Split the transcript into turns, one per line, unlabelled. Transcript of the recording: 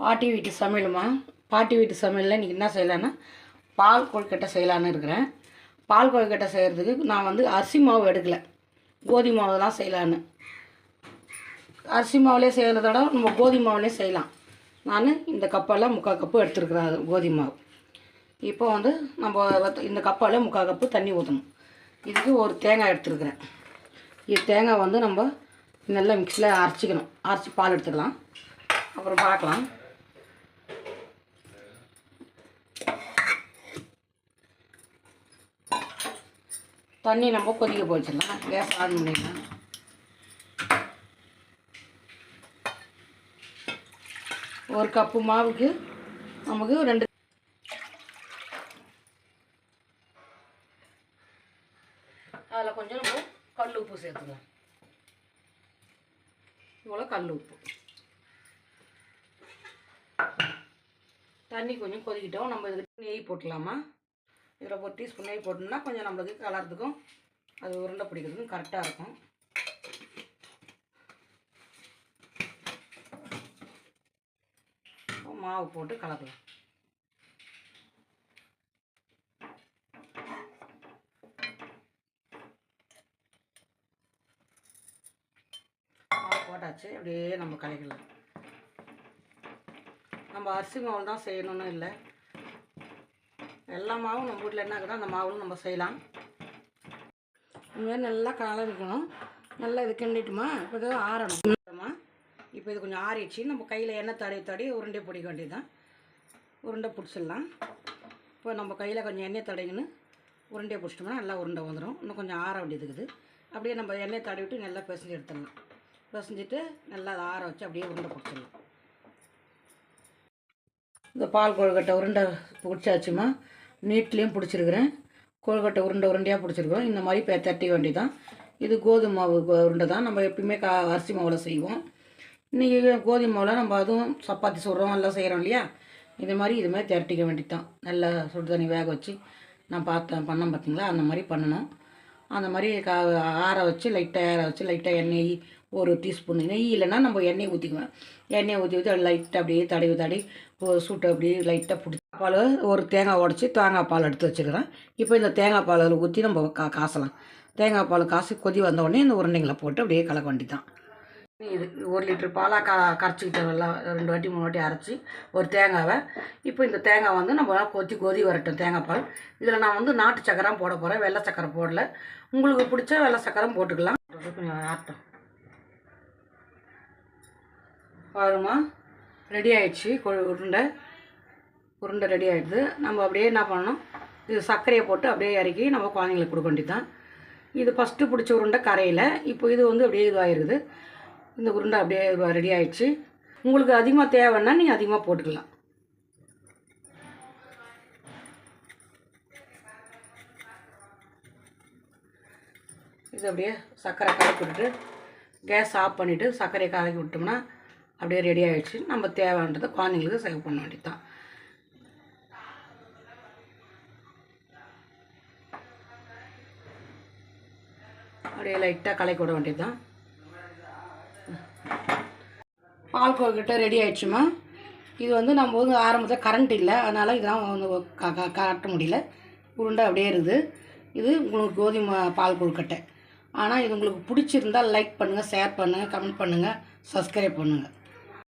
பாட்டி வீட்டு சமையலுமா? பாட்டி வீட்டு சமையலில் இன்றைக்கி என்ன செய்யலான்னா பால் கொழுக்கட்டை செய்யலான்னு இருக்கிறேன். பால் கொழுக்கட்டை செய்கிறதுக்கு நான் வந்து அரிசி மாவு எடுக்கலை. கோதுமை மாவு தான் செய்யலான்னு அரிசி மாவுலேயே செய்கிறத விட நம்ம கோதுமை மாவுலேயே செய்யலாம். நான் இந்த கப்பால் முக்கால் கப்பு எடுத்துருக்குறேன் அது கோதுமை மாவு. இப்போ வந்து நம்ம இந்த கப்பால் முக்கால் கப்பு தண்ணி ஊற்றணும் இதுக்கு ஒரு தேங்காய் எடுத்துருக்குறேன். இது தேங்காய் வந்து நம்ம நல்லா மிக்ஸியில் அரைச்சிக்கணும். அரைச்சி பால் எடுத்துக்கலாம். அப்புறம் பார்க்கலாம். தண்ணி நம்ம கொதிக்க போச்சிடலாம் கேஸ் ஆன் பண்ணிடலாம். ஒரு கப்பு மாவுக்கு நமக்கு ரெண்டு அதில் கொஞ்சம் நம்ம கல் உப்பு சேர்த்துக்கலாம். இவ்வளோ கல் உப்பு. தண்ணி கொஞ்சம் கொதிக்கிட்டோம். நம்ம இதுக்கு நெய் போட்டுக்கலாமா? இதில் ஒரு டீஸ்பூன் நெய் போட்டோம்னா கொஞ்சம் நம்மளுக்கு கலர்றதுக்கும் அது உருண்டை பிடிக்கிறதுக்கும் கரெக்டாக இருக்கும். மாவு போட்டு கலக்கலாம். மாவு போட்டாச்சு அப்படியே நம்ம கலக்கலாம் நம்ம அரிசி மாவு தான் செய்யணும்னு இல்லை. எல்லா மாவும் நம்ம வீட்டில் என்ன இருக்குதோ அந்த மாவும் நம்ம செய்யலாம். இதுமாதிரி நல்லா கலரிக்கணும் நல்லா இது கிண்டிட்டுமா இப்போ இது ஆறணும். இப்போ இது கொஞ்சம் ஆறிடுச்சு. நம்ம கையில் எண்ணெய் தடவி தடவி உருண்டை பிடிக்க வேண்டியதுதான். உருண்டை பிடிச்சிடலாம். இப்போ நம்ம கையில் கொஞ்சம் எண்ணெய் தடவின்னு உருண்டையை பிடிச்சிட்டோம்னா நல்லா உருண்டை வந்துடும் இன்னும் கொஞ்சம் ஆற வேண்டியது இருக்குது. அப்படியே நம்ம எண்ணெய் தடவிட்டு நல்லா பிசைஞ்சு எடுத்துடலாம். பிசைஞ்சிட்டு நல்லா அதை ஆற வச்சு அப்படியே உருண்டை பிடிச்சிடலாம். இந்த பால் கொழுக்கட்டை உருண்டை பிடிச்சாச்சுமா நீட்லேயும் பிடிச்சிருக்கிறேன். கொழுக்கட்டை உருண்டை உருண்டையாக பிடிச்சிருக்கோம் இந்த மாதிரி இப்போ தட்டி வேண்டியதான் இது கோதுமை மாவு உருண்டை தான். நம்ம எப்பயுமே கா அரிசி மாவில் செய்வோம். இன்றைக்கி கோதுமை மாவில் நம்ம அதுவும் சப்பாத்தி சுடுறோம் எல்லாம் செய்கிறோம் இல்லையா? இது மாதிரி இது மாதிரி திரட்டிக்க வேண்டியது தான் நல்லா சுடு தண்ணி வேக வச்சு நான் பார்த்தேன் பண்ணேன் பார்த்தீங்களா? அந்த மாதிரி பண்ணணும். அந்த மாதிரி கா ஆற வச்சு லைட்டாக ஆற வச்சு லைட்டாக எண்ணெய் ஒரு டீஸ்பூன் நெய் இல்லைன்னா நம்ம எண்ணெய் ஊற்றிக்குவேன் எண்ணெய் ஊற்றி ஊற்றி லைட்டாக அப்படியே தடவி தடவி ஒரு சூட்டை அப்படியே லைட்டாக பிடிச்சி பால் ஒரு தேங்காய் உடச்சி தேங்காய் பால் எடுத்து வச்சுக்கிறேன். இப்போ இந்த தேங்காய் பால் அதில் ஊற்றி நம்ம கா காசலாம். தேங்காய் பால் காசு கொதி வந்த உடனே இந்த உருண்டைங்களை போட்டு அப்படியே கலக்க வேண்டியதான் இது ஒரு லிட்டர் பாலாக க கரைச்சிக்கிட்ட எல்லாம் ரெண்டு வாட்டி மூணு வாட்டி அரைச்சி ஒரு தேங்காவை. இப்போ இந்த தேங்காய் வந்து நம்ம கொத்தி கொதி வரட்டும் தேங்காய் பால். இதில் நான் வந்து நாட்டு சக்கரம் போட போகிறேன் வெள்ளை சக்கரை போடல. உங்களுக்கு பிடிச்ச வெள்ளை சக்கரம் போட்டுக்கலாம். கொஞ்சம் ஆட்டம். பாருமா ரெடி ஆயிடுச்சு. உருண்டை. உருண்டை ரெடி ஆகிடுது நம்ம அப்படியே என்ன பண்ணணும்? இது சர்க்கரையை போட்டு அப்படியே இறக்கி நம்ம குழந்தைங்களுக்கு கொடுக்க வேண்டியதான் இது ஃபஸ்ட்டு பிடிச்ச உருண்டை கரையில். இப்போ இது வந்து அப்படியே இதுவாகிருக்குது இந்த உருண்டை அப்படியே ரெடி ஆகிடுச்சு உங்களுக்கு அதிகமாக தேவைன்னா நீங்கள் அதிகமாக போட்டுக்கலாம். இது அப்படியே சர்க்கரை கலக்கி விட்டுட்டு கேஸ் ஆஃப் பண்ணிவிட்டு சர்க்கரையை கலக்கி விட்டோம்னா அப்படியே ரெடி ஆகிடுச்சு நம்ம தேவைன்றதை குழந்தைங்களுக்கு சேவ் பண்ண வேண்டியது தான் அப்படியே லைட்டாக கலக்கி விட வேண்டியது தான் பால் கொழுக்கட்டை ரெடி ஆயிடுச்சுமா? இது வந்து நம்ம வந்து ஆரம்பத்தில் கரண்ட் இல்லை அதனால் இதெல்லாம் வந்து காட்ட முடியல. உருண்டை அப்படியே இருக்குது. இது உங்களுக்கு கோதுமை பால் கொழுக்கட்டை ஆனால் இது உங்களுக்கு பிடிச்சிருந்தால் லைக் பண்ணுங்கள் ஷேர் பண்ணுங்கள் கமெண்ட் பண்ணுங்கள் சப்ஸ்கிரைப் பண்ணுங்கள்